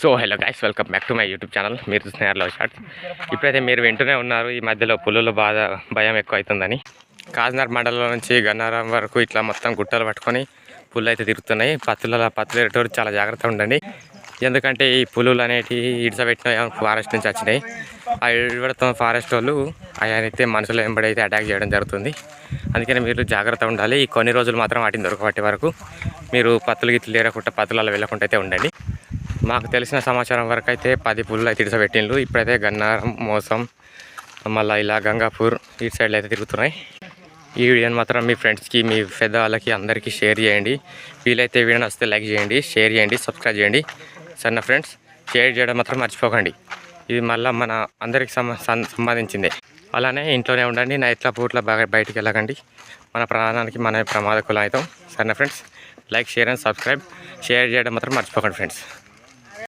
So hello guys welcome back to my YouTube channel మీరు చూస్తున్నారు love shorts ఇప్పుడైతే మీరు వింటూనే ఉన్నారు ఈ మధ్యలో పులుల బాధ భయం ఎక్కువ అవుతుందని కాకినాడ మండలం నుంచి గన్నారం వరకు ఇట్లా మొత్తం గుట్టలు పట్టుకొని పుల్లు అయితే తిరుగుతున్నాయి. పత్తుల పత్తులు తిరిగేటోడు చాలా జాగ్రత్తగా ఉండండి. ఎందుకంటే ఈ పులులు అనేటివి ఇడిసబెట్టిన ఫారెస్ట్ నుంచి వచ్చినాయి. ఆ ఇడబెడతాం ఫారెస్ట్ వాళ్ళు అయితే మనుషులు వెంబడి అయితే అటాక్ చేయడం జరుగుతుంది. అందుకని మీరు జాగ్రత్త ఉండాలి. ఈ కొన్ని రోజులు మాత్రం వాటిని దొరకబట్టే వరకు మీరు పత్తులు గిట్లు లేరకుండా పత్తులలో వెళ్ళకుండా అయితే ఉండండి. మాకు తెలిసిన సమాచారం వరకు అయితే పది పుల్లు అయితే ఇడిసబెట్టిండ్రు ఇప్పుడైతే గన్నారం మోసం మళ్ళీ ఇలా గంగాపూర్ ఈ సైడ్లో అయితే తిరుగుతున్నాయి. ఈ వీడియోని మాత్రం మీ ఫ్రెండ్స్కి మీ పెద్దవాళ్ళకి అందరికీ షేర్ చేయండి. వీలైతే వీడియో వస్తే లైక్ చేయండి షేర్ చేయండి సబ్స్క్రైబ్ చేయండి. సన్న ఫ్రెండ్స్ షేర్ చేయడం మాత్రం మర్చిపోకండి. ఇది మళ్ళీ మన అందరికి సం- సంబంధించిందే. అలానే ఇంట్లోనే ఉండండి నైట్ల పూట్ల బాగా బయటికి వెళ్ళకండి. మన ప్రాణానికి మన ప్రమాదకులు అవుతాం. సన్న friends like share and subscribe share చేయడం మాత్రం మర్చిపోకండి ఫ్రెండ్స్